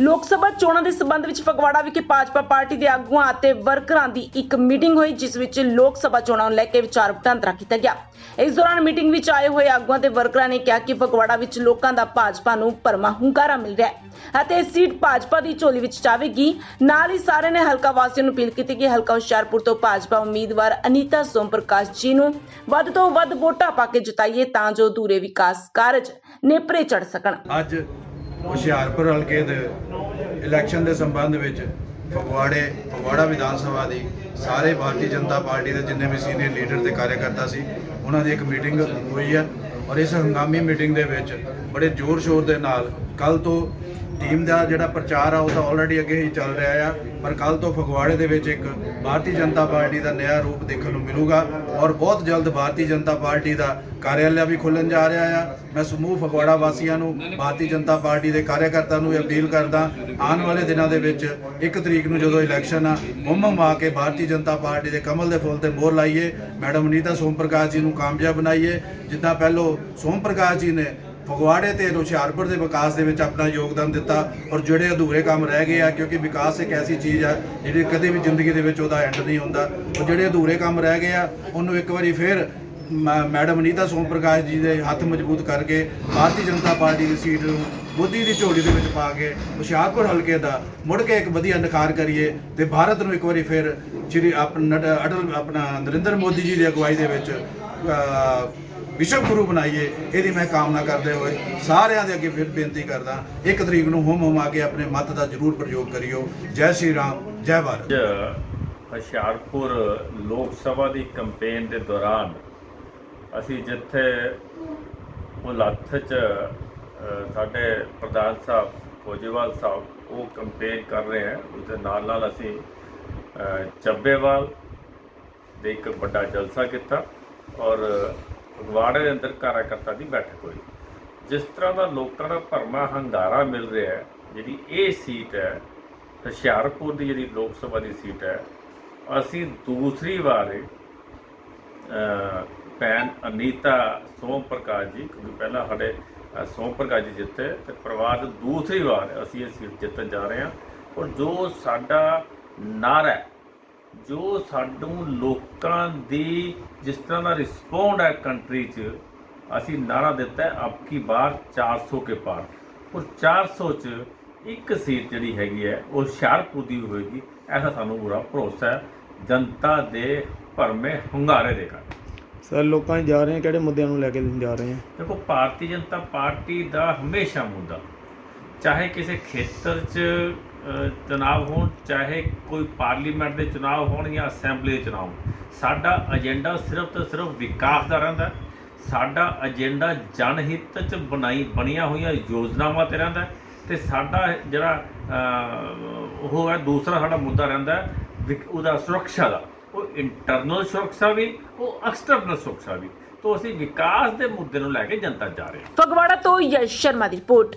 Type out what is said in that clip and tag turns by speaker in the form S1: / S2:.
S1: ਲੋਕ ਸਭਾ ਚੋਣਾਂ ਦੇ ਸਬੰਧ ਵਿੱਚ ਫਗਵਾੜਾ ਵਿਖੇ ਭਾਜਪਾ ਪਾਰਟੀ ਦੇ ਆਗੂਆਂ ਅਤੇ ਵਰਕਰਾਂ ਦੀ ਇੱਕ ਮੀਟਿੰਗ ਹੋਈ, ਜਿਸ ਵਿੱਚ ਲੋਕ ਸਭਾ ਚੋਣਾਂ ਨੂੰ ਲੈ ਕੇ ਵਿਚਾਰ ਵਟਾਂਦਰਾ ਕੀਤਾ ਗਿਆ। ਇਸ ਦੌਰਾਨ ਮੀਟਿੰਗ ਵਿੱਚ ਆਏ ਹੋਏ ਆਗੂਆਂ ਤੇ ਵਰਕਰਾਂ ਨੇ ਕਿਹਾ ਕਿ ਫਗਵਾੜਾ ਵਿੱਚ ਲੋਕਾਂ ਦਾ ਭਾਜਪਾ ਨੂੰ ਭਰਮਾ ਹੁੰਗਾਰਾ ਮਿਲ ਰਿਹਾ ਹੈ ਅਤੇ ਇਹ ਸੀਟ ਭਾਜਪਾ ਦੀ ਝੋਲੀ ਵਿੱਚ ਜਾਵੇਗੀ। ਨਾਲ ਹੀ ਸਾਰੇ ਨੇ ਹਲਕਾ ਵਾਸੀਆਂ ਨੂੰ ਅਪੀਲ ਕੀਤੀ ਕਿ ਹਲਕਾ ਹੁਸ਼ਿਆਰਪੁਰ ਤੋਂ ਭਾਜਪਾ ਉਮੀਦਵਾਰ ਅਨੀਤਾ ਸੋਮ ਪ੍ਰਕਾਸ਼ ਜੀ ਨੂੰ ਵੱਧ ਤੋਂ ਵੱਧ ਵੋਟਾਂ ਪਾ ਕੇ ਜਿਤਾਈਏ ਤਾਂ ਜੋ ਦੂਰੇ ਵਿਕਾਸ ਕਾਰਜ ਨੇਪਰੇ ਚੜ ਸਕਣ।
S2: ਅੱਜ ਹੁਸ਼ਿਆਰਪੁਰ ਹਲਕੇ ਦੇ ਇਲੈਕਸ਼ਨ ਦੇ ਸੰਬੰਧ ਵਿੱਚ ਫਗਵਾੜੇ, ਫਗਵਾੜਾ ਵਿਧਾਨ ਸਭਾ ਦੀ ਸਾਰੇ ਭਾਰਤੀ ਜਨਤਾ ਪਾਰਟੀ ਦੇ ਜਿੰਨੇ ਵੀ ਸੀਨੀਅਰ ਲੀਡਰ ਤੇ ਕਾਰਜਕਰਤਾ ਸੀ, ਉਹਨਾਂ ਦੀ ਇੱਕ ਮੀਟਿੰਗ ਹੋਈ ਹੈ। ਔਰ ਇਸ ਹੰਗਾਮੀ ਮੀਟਿੰਗ ਦੇ ਵਿੱਚ ਬੜੇ ਜ਼ੋਰ ਸ਼ੋਰ ਦੇ ਨਾਲ ਕੱਲ ਤੋਂ ਟੀਮ ਦਾ ਜਿਹੜਾ ਪ੍ਰਚਾਰ ਆ, ਉਹ ਤਾਂ ਆਲਰੇਡੀ ਅੱਗੇ ਹੀ ਚੱਲ ਰਿਹਾ ਆ। ਪਰ ਕੱਲ ਤੋਂ ਫਗਵਾੜੇ ਦੇ ਵਿੱਚ ਇੱਕ ਭਾਰਤੀ ਜਨਤਾ ਪਾਰਟੀ ਦਾ ਨਵਾਂ ਰੂਪ ਦੇਖਣ ਨੂੰ ਮਿਲੂਗਾ ਔਰ ਬਹੁਤ ਜਲਦ ਭਾਰਤੀ ਜਨਤਾ ਪਾਰਟੀ ਦਾ ਕਾਰਿਆਲਿਆ ਵੀ ਖੁੱਲਣ ਜਾ ਰਿਹਾ ਆ। ਮੈਂ ਸਮੂਹ ਫਗਵਾੜਾ ਵਾਸੀਆਂ ਨੂੰ, ਭਾਰਤੀ ਜਨਤਾ ਪਾਰਟੀ ਦੇ ਕਾਰਜਕਰਤਾ ਨੂੰ ਇਹ ਅਪੀਲ ਕਰਦਾ, ਆਉਣ ਵਾਲੇ ਦਿਨਾਂ ਦੇ ਵਿੱਚ 1 ਤਰੀਕ ਨੂੰ ਜਦੋਂ ਇਲੈਕਸ਼ਨ ਆ ਹੁੰਮ ਆ ਕੇ ਭਾਰਤੀ ਜਨਤਾ ਪਾਰਟੀ ਦੇ ਕਮਲ ਦੇ ਫੁੱਲ ਤੇ ਮੋਹਰ ਲਾਈਏ। ਮੈਡਮ ਅਨੀਤਾ ਸੋਮ ਪ੍ਰਕਾਸ਼ ਜੀ ਨੂੰ ਕਾਮਯਾਬ ਬਣਾਈਏ। ਜਿੱਦਾਂ ਪਹਿਲੋਂ ਸੋਮ ਪ੍ਰਕਾਸ਼ ਜੀ ਨੇ ਫਗਵਾੜੇ ਤੇ ਹੁਸ਼ਿਆਰਪੁਰ ਦੇ ਵਿਕਾਸ ਦੇ ਵਿੱਚ ਆਪਣਾ ਯੋਗਦਾਨ ਦਿੱਤਾ ਔਰ ਜਿਹੜੇ ਅਧੂਰੇ ਕੰਮ ਰਹਿ ਗਏ ਆ, ਕਿਉਂਕਿ ਵਿਕਾਸ ਇੱਕ ਐਸੀ ਚੀਜ਼ ਆ ਜਿਹੜੀ ਕਦੇ ਵੀ ਜ਼ਿੰਦਗੀ ਦੇ ਵਿੱਚ ਉਹਦਾ ਐਂਡ ਨਹੀਂ ਹੁੰਦਾ। ਔਰ ਜਿਹੜੇ ਅਧੂਰੇ ਕੰਮ ਰਹਿ ਗਏ ਆ, ਉਹਨੂੰ ਇੱਕ ਵਾਰੀ ਫੇਰ ਮ- ਮੈਡਮ ਅਨੀਤਾ ਸੋਮ ਪ੍ਰਕਾਸ਼ ਜੀ ਦੇ ਹੱਥ ਮਜ਼ਬੂਤ ਕਰਕੇ ਭਾਰਤੀ ਜਨਤਾ ਪਾਰਟੀ ਦੀ ਸੀਟ ਨੂੰ ਮੋਦੀ ਦੀ ਝੋਲੀ ਦੇ ਵਿੱਚ ਪਾ ਕੇ ਹੁਸ਼ਿਆਰਪੁਰ ਹਲਕੇ ਦਾ ਮੁੜ ਕੇ ਇੱਕ ਵਧੀਆ ਨਿਖਾਰ ਕਰੀਏ ਤੇ ਭਾਰਤ ਨੂੰ ਇੱਕ ਵਾਰੀ ਫਿਰ ਸ਼੍ਰੀ ਆਪਣਾ ਅਟਲ ਆਪਣਾ ਨਰਿੰਦਰ ਮੋਦੀ ਜੀ ਦੀ ਅਗਵਾਈ ਦੇ ਵਿੱਚ ਵਿਸ਼ਵ ਗੁਰੂ ਬਣਾਈਏ, ਇਹਦੀ ਮੈਂ ਕਾਮਨਾ ਕਰਦੇ ਹੋਏ ਸਾਰਿਆਂ ਦੇ ਅੱਗੇ ਫਿਰ ਬੇਨਤੀ ਕਰਦਾ, ਇੱਕ ਤਰੀਕ ਨੂੰ ਹੁਮ ਹੁਮ ਆ ਕੇ ਆਪਣੇ ਮਤ ਦਾ ਜ਼ਰੂਰ ਪ੍ਰਯੋਗ ਕਰਿਓ। ਜੈ ਸ਼੍ਰੀ ਰਾਮ, ਜੈ ਭਾਰਤ।
S3: ਅੱਜ ਹੁਸ਼ਿਆਰਪੁਰ ਲੋਕ ਸਭਾ ਦੀ ਕੈਂਪੇਨ ਦੇ ਦੌਰਾਨ ਅਸੀਂ ਜਿੱਥੇ ਮੁਲੱਥ ਚ ਸਾਡੇ ਪ੍ਰਧਾਨ ਸਾਹਿਬ ਫੌਜੀਵਾਲ ਸਾਹਿਬ, ਉਹ ਕੈਂਪੇਨ ਕਰ ਰਹੇ ਹੈ। ਉਸ ਦੇ ਨਾਲ ਨਾਲ ਅਸੀਂ ਚੱਬੇਵਾਲ ਦੇ ਇੱਕ ਵੱਡਾ ਜਲਸਾ ਕੀਤਾ ਔਰ ਫਗਵਾੜੇ ਦੇ ਅੰਦਰ ਕਾਰਜਕਰਤਾ ਦੀ ਬੈਠਕ ਹੋਈ। ਜਿਸ ਤਰ੍ਹਾਂ ਦਾ ਲੋਕਾਂ ਦਾ ਭਰਮਾ ਹੰਗਾਰਾ ਮਿਲ ਰਿਹਾ ਹੈ ਜਿਹੜੀ ਇਹ ਸੀਟ ਹੈ ਹੁਸ਼ਿਆਰਪੁਰ ਦੀ ਜਿਹੜੀ ਲੋਕ ਸਭਾ ਦੀ ਸੀਟ ਹੈ ਅਸੀਂ ਦੂਸਰੀ ਵਾਰ ਅਹ, ਭੈਣ ਅਨੀਤਾ ਸੋਮ ਪ੍ਰਕਾਸ਼ ਜੀ ਕਿਉਂਕਿ ਪਹਿਲਾਂ ਸਾਡੇ ਸੋਮ ਪ੍ਰਕਾਸ਼ ਜੀ ਜਿੱਤੇ ਤੇ ਪਰਿਵਾਰ ਦੂਸਰੀ ਵਾਰ ਅਸੀਂ ਇਹ ਸੀਟ ਜਿੱਤਣ ਜਾ ਰਹੇ ਹਾਂ। ਔਰ ਜੋ ਸਾਡਾ ਨਾਰਾ ਹੈ ਜੋ ਸਾਨੂੰ ਲੋਕਾਂ ਦੀ ਜਿਸ ਤਰ੍ਹਾਂ ਦਾ ਰਿਸਪੌਂਡ ਹੈ ਕੰਟਰੀ 'ਚ ਅਸੀਂ ਨਾਰਾ ਦਿੱਤਾ ਹੈ ਅਬਕੀ ਬਾਰ 400 ਕੇ ਪਾਰ। ਔਰ 400 'ਚ ਇੱਕ ਸੀਟ ਜਿਹੜੀ ਹੈਗੀ ਹੈ ਉਹ ਹੁਸ਼ਿਆਰਪੁਰ ਦੀ ਹੋਏਗੀ ਐਸਾ ਸਾਨੂੰ ਪੂਰਾ ਭਰੋਸਾ ਹੈ ਜਨਤਾ ਦੇ ਭਰਮੇ ਹੁੰਗਾਰੇ ਦੇ ਕਾਰਨ
S4: ਸਰ ਲੋਕਾਂ ਜਾ ਰਹੇ ਆ ਕਿਹੜੇ ਮੁੱਦਿਆਂ ਨੂੰ ਲੈ ਕੇ ਜਾ ਰਹੇ ਆ
S3: ਦੇਖੋ ਭਾਰਤੀ ਜਨਤਾ ਪਾਰਟੀ ਦਾ ਹਮੇਸ਼ਾ ਮੁੱਦਾ ਚਾਹੇ ਕਿਸੇ ਖੇਤਰ 'ਚ ਚੁਣਾਵ ਹੋਣ ਚਾਹੇ ਕੋਈ ਪਾਰਲੀਮੈਂਟ ਦੇ ਚੁਣਾਵ ਹੋਣ ਜਾਂ ਅਸੈਂਬਲੀ ਦੇ ਚੁਣਾਵ ਹੋਣ, ਸਾਡਾ ਏਜੰਡਾ ਸਿਰਫ ਤੇ ਸਿਰਫ ਵਿਕਾਸ ਦਾ ਰਹਿੰਦਾ ਸਾਡਾ ਏਜੰਡਾ ਜਨਹਿੱਤ 'ਚ ਬਣਾਈ ਬਣੀਆਂ ਹੋਈਆਂ ਯੋਜਨਾਵਾਂ ਤੇ ਰਹਿੰਦਾ ਹੈ। ਤੇ ਸਾਡਾ ਜਿਹੜਾ ਉਹ ਹੈ ਦੂਸਰਾ ਸਾਡਾ ਮੁੱਦਾ ਰਹਿੰਦਾ ਹੈ ਉਹਦਾ ਸੁਰੱਖਿਆ ਦਾ। ਉਹ ਇੰਟਰਨਲ ਸੁਰੱਖਿਆ ਵੀ ਉਹ ਐਕਸਟਰਨਲ ਸੁਰੱਖਿਆ ਵੀ। ਤੋਂ ਅਸੀਂ ਵਿਕਾਸ ਦੇ ਮੁੱਦੇ ਨੂੰ ਲੈ ਕੇ ਜਨਤਾ ਜਾ ਰਹੇ ਹਾਂ।
S1: ਫਗਵਾੜਾ ਤੋਂ ਯਸ਼ ਸ਼ਰਮਾ ਦੀ ਰਿਪੋਰਟ।